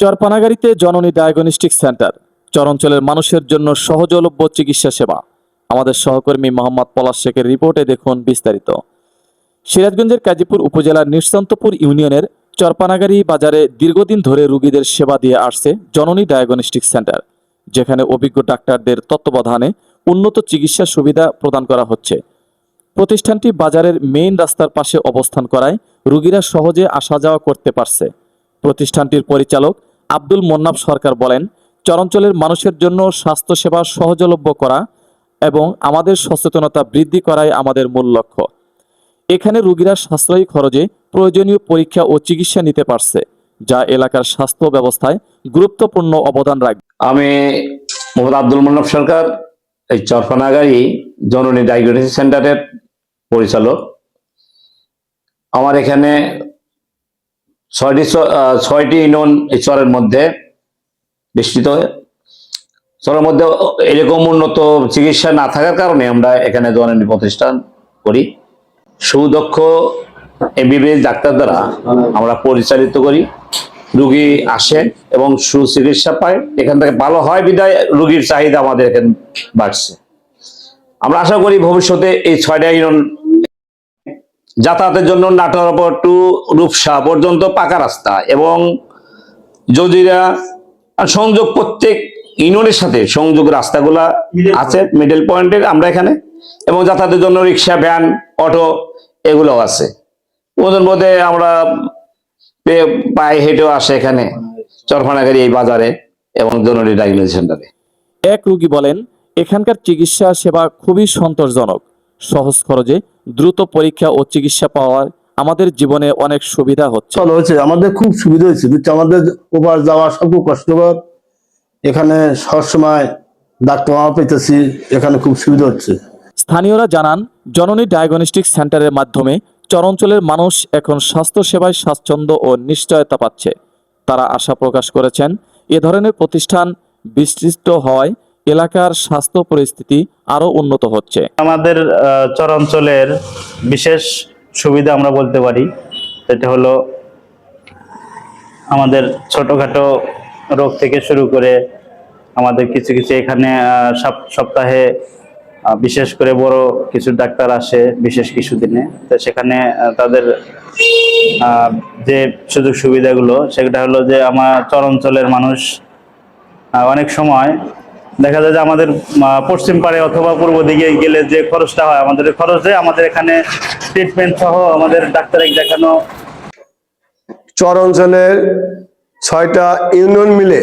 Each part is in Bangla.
চরপানাগাড়িতে জননী ডায়াগনস্টিক সেন্টার চরাঞ্চলের মানুষের জন্য সহজলভ্য চিকিৎসা সেবা। আমাদের সহকর্মী মোহাম্মদ পলাশ শেখের রিপোর্টে দেখুন বিস্তারিত। সিরাজগঞ্জের কাজীপুর উপজেলার নিঃসন্তপুর ইউনিয়নের চরপানাগাড়ি বাজারে দীর্ঘদিন ধরে রোগীদের সেবা দিয়ে আসছে জননী ডায়াগনস্টিক সেন্টার যেখানে অভিজ্ঞ ডাক্তারদের তত্ত্বাবধানে উন্নত চিকিৎসা সুবিধা প্রদান করা হচ্ছে। প্রতিষ্ঠানটি বাজারের মেইন রাস্তার পাশে অবস্থান করায় রোগীরা সহজে আসা যাওয়া করতে পারছে। প্রতিষ্ঠানটির পরিচালক আব্দুল মোন্নাফ সরকার বলেন, চরাঞ্চলের মানুষের জন্য স্বাস্থ্যসেবা সহজলভ্য করা এবং আমাদের সচেতনতা বৃদ্ধি করাই আমাদের মূল লক্ষ্য। এখানে রোগীরা সাশ্রয়ী খরচে প্রয়োজনীয় পরীক্ষা ও চিকিৎসা নিতে পারছে, যা এলাকার স্বাস্থ্য ব্যবস্থায় গুরুত্বপূর্ণ অবদান রাখবে। আমি মোহাম্মদ আব্দুল মন্নব সরকার, এই চরফানাগাড়ি জননী ডায়াগনোসিস সেন্টারের পরিচালক। আমার এখানে ছয়টি ছয়টি ইউনিয়ন এই চরের মধ্যে বিস্তৃত চরের মধ্যে এরকম উন্নত চিকিৎসা না থাকার কারণে আমরা এখানে জননী প্রতিষ্ঠান করি। সুদক্ষ এমবিবিএস ডাক্তার দ্বারা আমরা পরিচালিত করি। রুগী আসে এবং সুচিকিৎসা পায়। এখান থেকে ভালো হয় বিদায়, রুগীর চাহিদা আমাদের এখানে বাড়ছে। আমরা আশা করি ভবিষ্যতে এই ছয়টা ইউনিয়ন যাতায়াতের জন্য নাটোর টু রূপসা পর্যন্ত পাকা রাস্তা এবং যদিরা আর সংযোগ প্রত্যেক ইউনিয়নের সাথে সংযোগ রাস্তাগুলা আছে মিডল পয়েন্টের আমরা এখানে। এবং যাতায়াতের জন্য রিক্সা ভ্যান অটো এগুলো আছে। ওদের মধ্যে আমরা পায়ে হেঁটেও আসে এখানে চরফানাগাড়ি এই বাজারে এবং জরুরি ডায়াগনোসিস সেন্টারে এক রোগী বলেন এখানকার চিকিৎসা সেবা খুবই সন্তোষজনক। সহজ খরচে দ্রুত পরীক্ষা ও চিকিৎসা পাওয়ার আমাদের জীবনে অনেক সুবিধা হচ্ছে। চলো হয়েছে আমাদের খুব সুবিধা হয়েছে বুঝছ? আমাদের ওপার যাওয়া সব খুব কষ্টকর। এখানে সবসময় ডাক্তার পেতেছি এখানে খুব সুবিধা হচ্ছে। স্থানীয়রা জানান জননী ডায়াগনস্টিক সেন্টারের মাধ্যমে চরাঞ্চলের মানুষ এখন স্বাস্থ্য সেবায় স্বাচ্ছন্দ্য ও নিশ্চয়তা পাচ্ছে। তারা আশা প্রকাশ করেছেন এ ধরনের প্রতিষ্ঠান বিস্তৃত হওয়ায় এলাকার স্বাস্থ্য পরিস্থিতি আরও উন্নত হচ্ছে। আমাদের চরাঞ্চলের বিশেষ সুবিধা আমরা বলতে পারি, সেটা হলো আমাদের ছোটখাটো রোগ থেকে শুরু করে আমাদের কিছু কিছু এখানে সপ্তাহে বিশেষ করে বড় কিছু ডাক্তার আসে বিশেষ কিছু দিনে তো সেখানে তাদের যে সুযোগ সুবিধাগুলো, সেটা হলো যে আমার চরাঞ্চলের মানুষ অনেক সময় দেখা যায় যে আমাদের পশ্চিম পাড়ে অথবা পূর্ব দিকে গেলে যে খরচটা হয়, আমাদের খরচে আমাদের এখানে ট্রিটমেন্ট সহ আমাদের ডাক্তারে দেখানো। চর অঞ্চলের ছয়টা ইউনিয়ন মিলে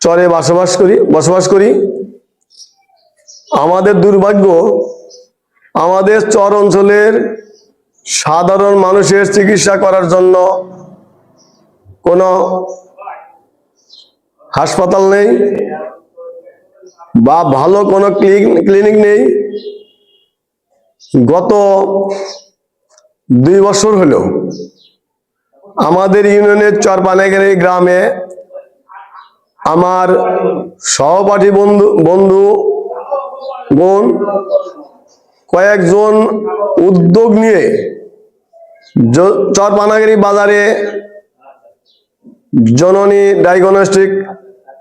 চরে বসবাস করি বসবাস করি। আমাদের দুর্ভাগ্য, আমাদের চর অঞ্চলের সাধারণ মানুষের চিকিৎসা করার জন্য কোনো হাসপাতাল নেই। বা ভালো কোনো ক্লিনিক নেই। গত দুই বছর হলো আমাদের ইউনিয়নের চরপানাগাড়ি গ্রামে আমার সহপাঠী বন্ধু বন্ধু বোন কয়েকজন উদ্যোগ নিয়ে চরপানাগাড়ি বাজারে জননী ডায়াগনস্টিক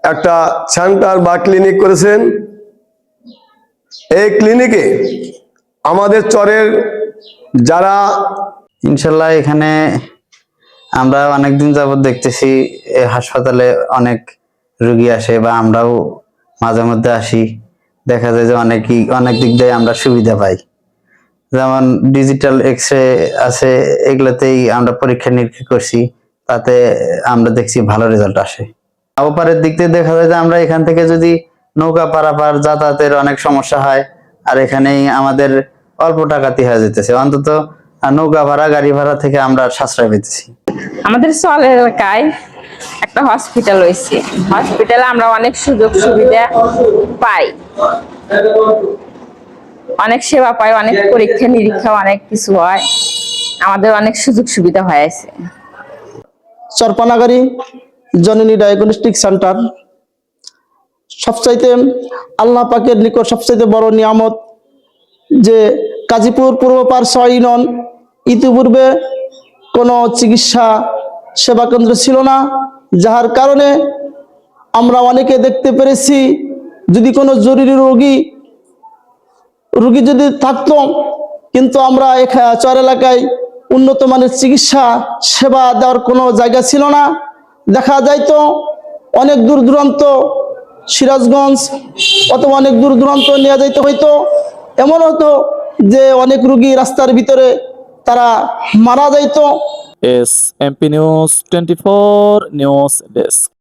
একটা সেন্টার বা ক্লিনিক করেছেন। এই ক্লিনিকে আমাদের চরের যারা ইনশাল্লাহ এখানে আমরা অনেকদিন যাবত দেখতেছি হাসপাতালে অনেক রুগী আসে বা আমরাও মাঝে মধ্যে আসি। দেখা যায় যে অনেকই, অনেক দিক দিয়ে আমরা সুবিধা পাই। যেমন ডিজিটাল এক্স রে আছে, এগুলোতেই আমরা পরীক্ষা নিরীক্ষা করছি, তাতে আমরা দেখছি ভালো রেজাল্ট আসে। ওপারের দিক থেকে দেখা যায় যে আমরা এখান থেকে যদি নৌকা পারাপার যাতায়াতের অনেক সমস্যা হয় আর এখানেই আমাদের অল্প টাকাতে হয়ে যেতেছে। অন্তত নৌকা ভাড়া গাড়ি ভাড়া থেকে আমরা সাশ্রয় পেতেছি। আমাদের চল এলাকায় একটা হসপিটাল হয়েছে। হসপিটালে আমরা অনেক সুযোগ সুবিধা পাই। অনেক সেবা পাই অনেক পরীক্ষা নিরীক্ষা অনেক কিছু হয়। আমাদের অনেক সুযোগ সুবিধা হয়েছে। চরপানাগাড়ি জননী ডায়াগনস্টিক সেন্টার। সবচাইতে আল্লাহ পাকের নিকট সবচাইতে বড় নিয়ামত যে কাজীপুর পূর্বপার ছয় ইউনিয়ন ইতিপূর্বে কোনো চিকিৎসা সেবা কেন্দ্র ছিল না যার কারণে আমরা অনেকে দেখতে পেরেছি যদি কোনো জরুরি রোগী, রুগী যদি থাকতো, কিন্তু আমরা এখা- চর এলাকায় উন্নত মানের চিকিৎসা সেবা দেওয়ার কোনো জায়গা ছিল না। দেখা যাইত অনেক দূর দূরান্ত, সিরাজগঞ্জ অথবা অনেক দূর দূরান্ত নেওয়া যাইতে হইতো এমন হতো যে অনেক রুগী রাস্তার ভিতরে তারা মারা যাইত। S MP news twenty four news desk.